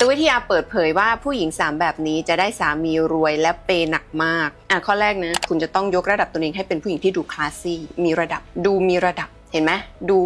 ตวิทยาเปิดเผยว่าผู้หญิง 3 แบบนี้จะได้สามีรวยและเปย์หนักมาก อะข้อแรกนะ คุณจะต้องยกระดับตัวเองให้เป็นผู้หญิงที่ดูคลาสซี่ มีระดับ ดูมีระดับ เห็นไหมดู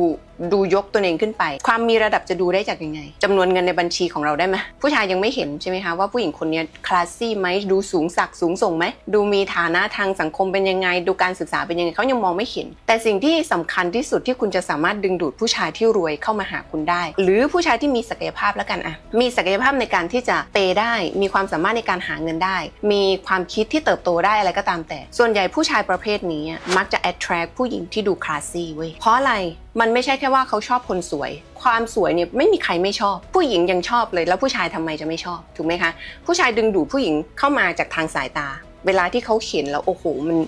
ดูยกตัวเองขึ้นไป ความมีระดับจะดูได้จากยังไงจำนวนเงินในบัญชีของเราได้ไหมผู้ชายยังไม่เห็นใช่ไหมคะว่าผู้หญิงคนนี้คลาสซี่ไหมดูสูงสักสูงส่งไหมดูมีฐานะทางสังคมเป็นยังไง ดูการศึกษาเป็นยังไงเขายังมองไม่เห็น แต่สิ่งที่สำคัญที่สุดที่คุณจะสามารถดึงดูดผู้ชายที่รวยเข้ามาหาคุณได้ หรือผู้ชายที่มีศักยภาพแล้วกันอะมีศักยภาพในการที่จะเปได้ มีความสามารถในการหาเงินได้ มีความคิดที่เติบโตได้อะไรก็ตามแต่ ส่วนใหญ่ผู้ชายประเภทนี้มักจะ attract ผู้หญิงที่ดูคลาสซี่เว้ยเพราะอะไรมันไม่ใช่แค่ว่าเขาชอบคนสวย ความสวยเนี่ยไม่มีใครไม่ชอบ ผู้หญิงยังชอบเลย แล้วผู้ชายทำไมจะไม่ชอบถูกไหมคะผู้ชายดึงดูดผู้หญิงเข้ามาจากทางสายตา เวลาที่เขาเห็นแล้วโอ้โหมัน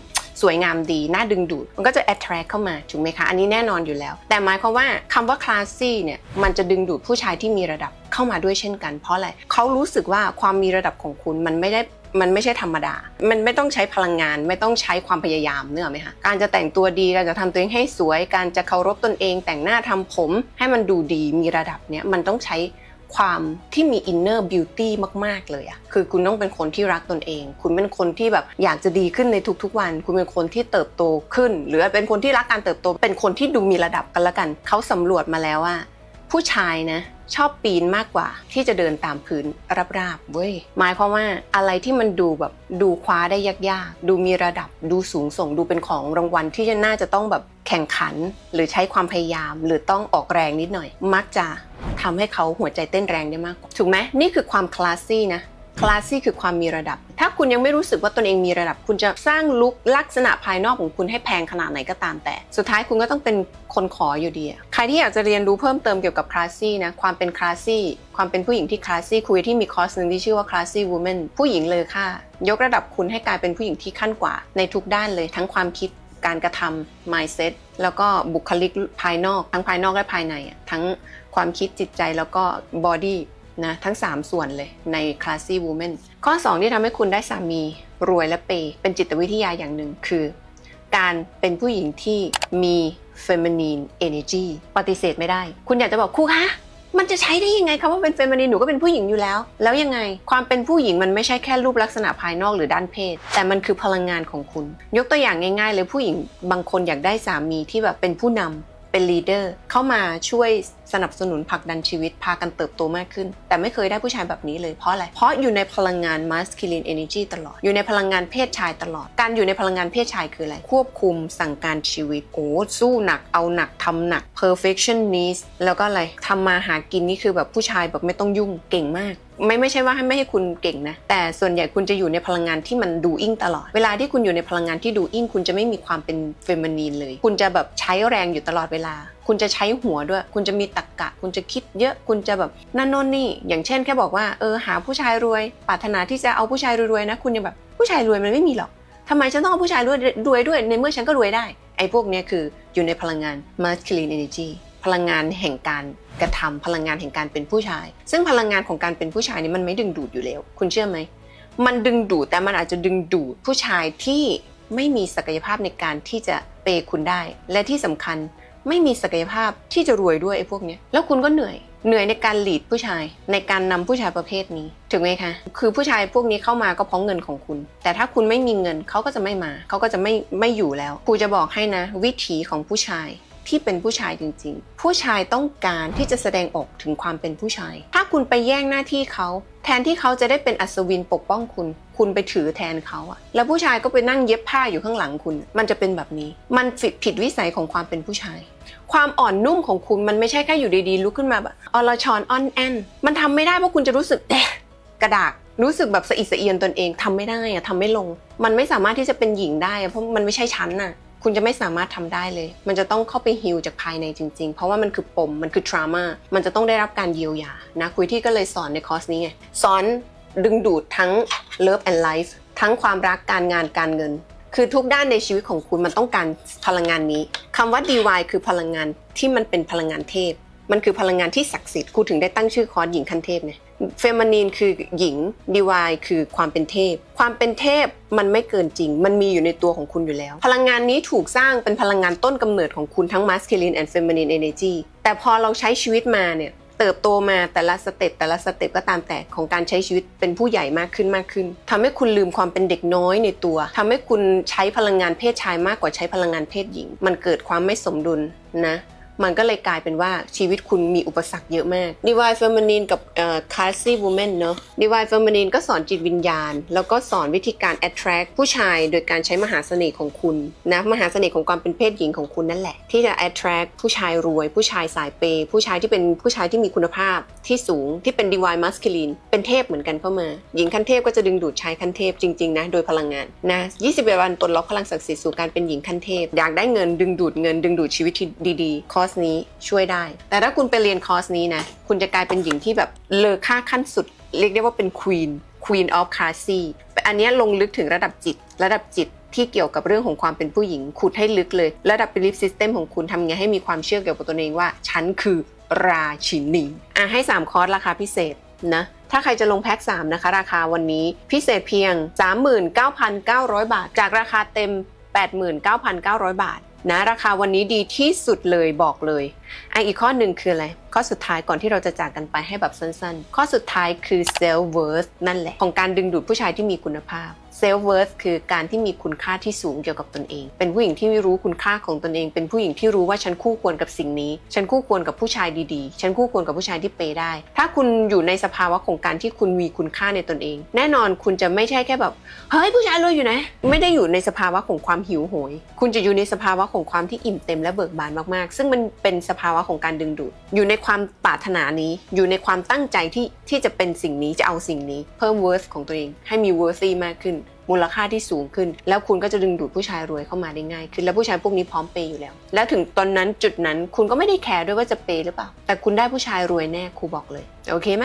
สวยงามดี น่าดึงดูด มันก็จะ attract เข้ามาถูกไหมคะ อันนี้แน่นอนอยู่แล้ว แต่หมายความว่าคำว่า classy เนี่ย มันจะดึงดูดผู้ชายที่มีระดับเข้ามาด้วยเช่นกัน เพราะอะไรเขารู้สึกว่าความมีระดับของคุณมันไม่ได้ มันไม่ใช่ธรรมดา มันไม่ต้องใช้พลังงาน ไม่ต้องใช้ความพยายามเนื้อไหมคะ การจะแต่งตัวดี การจะทำตัวเองให้สวย การจะเคารพตนเอง แต่งหน้าทำผม ให้มันดูดี มีระดับเนี้ย มันต้องใช้ความที่มี inner beauty มาก ๆ เลยอะคือคุณต้องเป็นคนที่รักตนเอง คุณเป็นคนที่แบบอยากจะดีขึ้นในทุก ๆ วัน คุณเป็นคนที่เติบโตขึ้น หรือเป็นคนที่รักการเติบโต เป็นคนที่ดูมีระดับกันละกัน เขาสำรวจมาแล้วว่า ผู้ชายนะ ชอบปีนมากกว่า ที่จะเดินตามพื้นราบๆเว้ยหมายความว่าอะไรที่มันดูแบบดูคว้าได้ยากๆ ดูมีระดับดูสูงส่งดูเป็นของรางวัลที่จะน่าจะต้องแบบแข่งขัน หรือใช้ความพยายาม หรือต้องออกแรงนิดหน่อย มักจะทำให้เขาหัวใจเต้นแรงได้มากกว่าถูกไหมนี่คือความคลาสซี่นะ คลาสซี่คือความมีระดับ ถ้าคุณยังไม่รู้สึกว่าตนเองมีระดับ คุณจะสร้างลุคลักษณะภายนอกของคุณให้แพงขนาดไหนก็ตามแต่ สุดท้ายคุณก็ต้องเป็นคนขออยู่ดีใครที่อยากจะเรียนรู้เพิ่มเติมเกี่ยวกับคลาสซี่นะความเป็นคลาสซี่ความเป็นผู้หญิงที่คลาสซี่คุยที่มีคอร์สหนึ่งที่ชื่อว่า classy woman ผู้หญิงเลยค่ะ ยกระดับคุณให้กลายเป็นผู้หญิงที่ขั้นกว่า ในทุกด้านเลยทั้งความคิดการกระทำ mindset แล้วก็บุคลิกภายนอก ทั้งภายนอกและภายใน ทั้งความคิดจิตใจแล้วก็ body นะทั้ง 3 ส่วนเลยใน classy woman ข้อ 2 ที่ทำให้คุณได้สามีรวยและเปย์เป็นจิตวิทยาอย่างหนึ่งคือ การเป็นผู้หญิงที่มี feminine energy ปฏิเสธไม่ได้ คุณอยากจะบอกครูคะมันจะใช้ได้ยังไงคำว่าเป็น feminine หนูก็เป็นผู้หญิงอยู่แล้ว แล้วยังไงความเป็นผู้หญิงมันไม่ใช่แค่รูปลักษณะภายนอกหรือด้านเพศ แต่มันคือพลังงานของคุณ ยกตัวอย่างง่าย ๆ เลยผู้หญิงบางคนอยากได้สามีที่แบบเป็นผู้นำเป็นลีดเดอร์เข้ามาช่วย สนับสนุนผลักดันชีวิตพากันเติบโตมากขึ้น แต่ไม่เคยได้ผู้ชายแบบนี้เลยเพราะอะไร เพราะอยู่ในพลังงาน masculine energy ตลอด อยู่ในพลังงานเพศชายตลอด การอยู่ในพลังงานเพศชายคืออะไร ควบคุมสั่งการชีวิตโอ้สู้หนักเอาหนักทำหนัก perfectionist แล้วก็อะไรทำมาหากินนี่คือแบบผู้ชายแบบไม่ต้องยุ่งเก่งมากไม่ไม่ใช่ว่าให้ไม่ให้คุณเก่งนะ แต่ส่วนใหญ่คุณจะอยู่ในพลังงานที่มันดูอิ่งตลอด เวลาที่คุณอยู่ในพลังงานที่ดูอิ่งคุณจะไม่มีความเป็นเฟมินีนเลย คุณจะแบบใช้แรงอยู่ตลอดเวลาคุณจะใช้หัวด้วย คุณจะมีตรกกะ คุณจะคิดเยอะ คุณจะแบบนั่นโน่นนี่ อย่างเช่นแค่บอกว่าเออหาผู้ชายรวย ปรารถนาที่จะเอาผู้ชายรวยๆนะ คุณยังแบบผู้ชายรวยมันไม่มีหรอกทำไมฉันต้องเอาผู้ชายรวยรวยด้วย ในเมื่อฉันก็รวยได้ ไอ้พวกนี้คืออยู่ในพลังงาน masculine energy พลังงานแห่งการกระทำพลังงานแห่งการเป็นผู้ชาย ซึ่งพลังงานของการเป็นผู้ชายนี่มันไม่ดึงดูดอยู่แล้ว คุณเชื่อไหม มันดึงดูดแต่มันอาจจะดึงดูดผู้ชายที่ไม่มีศักยภาพในการที่จะเปย์คุณได้ และที่สำคัญ ไม่มีศักยภาพที่จะรวยด้วยไอ้พวกเนี้ยแล้วคุณก็เหนื่อย เหนื่อยในการหลีดผู้ชาย ในการนำผู้ชายประเภทนี้ถึงไหมคะ คือผู้ชายพวกนี้เข้ามาก็เพราะเงินของคุณ แต่ถ้าคุณไม่มีเงินเขาก็จะไม่มาเขาก็จะไม่ไม่อยู่แล้วครูจะบอกให้นะ วิถีของผู้ชายที่เป็นผู้ชายจริง ๆ ผู้ชายต้องการที่จะแสดงออกถึงความเป็นผู้ชาย ถ้าคุณไปแย่งหน้าที่เขา แทนที่เขาจะได้เป็นอัศวินปกป้องคุณ คุณไปถือแทนเขาอะแล้วผู้ชายก็ไปนั่งเย็บผ้าอยู่ข้างหลังคุณ มันจะเป็นแบบนี้ มันผิดวิสัยของความเป็นผู้ชาย ความอ่อนนุ่มของคุณมันไม่ใช่แค่อยู่ดีๆลุกขึ้นมาแบบอรชอนอ่อนแอนมันทำไม่ได้เพราะคุณจะรู้สึกแดะกระดากรู้สึกแบบสะอิดสะเอียนตนเองทำไม่ได้อะทำไม่ลง มันไม่สามารถที่จะเป็นหญิงได้เพราะมันไม่ใช่ชั้นน่ะคุณจะไม่สามารถทำได้เลย มันจะต้องเข้าไปฮิลจากภายในจริงๆ เพราะว่ามันคือปม มันคือทรามามันจะต้องได้รับการเยียวยา นะคุยที่ก็เลยสอนในคอร์สนี้ไง สอน ดึงดูดทั้ง love and life ทั้งความรักการงานการเงิน คือทุกด้านในชีวิตของคุณมันต้องการพลังงานนี้คำว่า DY คือพลังงานที่มันเป็นพลังงานเทพ มันคือพลังงานที่ศักดิ์สิทธิ์ครูถึงได้ตั้งชื่อคอร์สหญิงขั้นเทพไงเฟมินีนคือหญิงดีวายคือความเป็นเทพ ความเป็นเทพมันไม่เกินจริง มันมีอยู่ในตัวของคุณอยู่แล้ว พลังงานนี้ถูกสร้างเป็นพลังงานต้นกำเนิดของคุณทั้ง masculine and feminine energy แต่พอเราใช้ชีวิตมาเนี่ย เติบโตมาแต่ละสเต็ปแต่ละสเต็ปก็ตามแต่ของการใช้ชีวิตเป็นผู้ใหญ่มากขึ้นมากขึ้นทำให้คุณลืมความเป็นเด็กน้อยในตัวทำให้คุณใช้พลังงานเพศชายมากกว่าใช้พลังงานเพศหญิง มันเกิดความไม่สมดุลนะ มันก็เลยกลายเป็นว่าชีวิตคุณมีอุปสรรคเยอะมาก Divine Feminine กับเอ่อ Classy Woman เนอะ Divine Feminine ก็สอนจิตวิญญาณ แล้วก็สอนวิธีการ attract ผู้ชายโดยการใช้มหาเสน่ห์ของคุณนะมหาเสน่ห์ของความเป็นเพศหญิงของคุณนั่นแหละ ที่จะ attract ผู้ชายรวย ผู้ชายสายเปย์ผู้ชายที่เป็นผู้ชายที่มีคุณภาพที่สูงที่เป็น Divine Masculine เป็นเทพเหมือนกันเข้ามา หญิงขั้นเทพก็จะดึงดูดชายขั้นเทพจริงๆนะโดยพลังงานนะ21วันตนล็อกพลังศักดิ์สิทธิ์สู่การเป็นหญิงขั้นเทพอยากได้เงินดึงดูดเงินดึงดูดชีวิตที่ดีๆอร์สนี้ช่วยได้ แต่ถ้าคุณไปเรียนคอร์สนี้นะ คุณจะกลายเป็นหญิงที่แบบเลอค่าขั้นสุด เรียกได้ว่าเป็น Queen Queen of Classy อันนี้ลงลึกถึงระดับจิต ระดับจิตที่เกี่ยวกับเรื่องของความเป็นผู้หญิงขุดให้ลึกเลย ระดับ belief system ของคุณทำไงให้มีความเชื่อเกี่ยวกับตัวเองว่า ฉันคือราชินีอะให้ 3 คอร์สราคาพิเศษนะถ้าใครจะลงแพ็ค 3 นะคะ ราคาวันนี้พิเศษเพียง 39,900 บาท จากราคาเต็ม 89,900 บาท นะราคาวันนี้ดีที่สุดเลยบอกเลย อะอีกข้อหนึ่งคืออะไร ข้อสุดท้ายก่อนที่เราจะจากกันไปให้แบบสั้นๆ ข้อสุดท้ายคือ self worth นั่นแหละ ของการดึงดูดผู้ชายที่มีคุณภาพ self worth คือการที่มีคุณค่าที่สูงเกี่ยวกับตนเอง เป็นผู้หญิงที่รู้คุณค่าของตนเอง เป็นผู้หญิงที่รู้ว่าฉันคู่ควรกับสิ่งนี้ ฉันคู่ควรกับผู้ชายดีๆ ฉันคู่ควรกับผู้ชายที่เปได้ ถ้าคุณอยู่ในสภาวะของการที่คุณมีคุณค่าในตนเอง แน่นอนคุณจะไม่ใช่แค่แบบ เฮ้ยผู้ชายรวยอยู่ไหนไม่ได้อยู่ในสภาวะของความหิวโหย คุณจะอยู่ในสภาวะของความที่อิ่มเต็มและเบิกบานมากๆ ซึ่งมันเป็นสภภาวะของการดึงดูด อยู่ในความปรารถนานี้ อยู่ในความตั้งใจที่ที่จะเป็นสิ่งนี้จะเอาสิ่งนี้ เพิ่ม worth ของตัวเอง ให้มี worthy มากขึ้น มูลค่าที่สูงขึ้น แล้วคุณก็จะดึงดูดผู้ชายรวยเข้ามาได้ง่ายขึ้น แล้วผู้ชายพวกนี้พร้อมเปย์อยู่แล้ว แล้วถึงตอนนั้นจุดนั้นคุณก็ไม่ได้แคร์ด้วยว่าจะเปย์หรือเปล่า แต่คุณได้ผู้ชายรวยแน่ครูบอกเลย โอเคไหม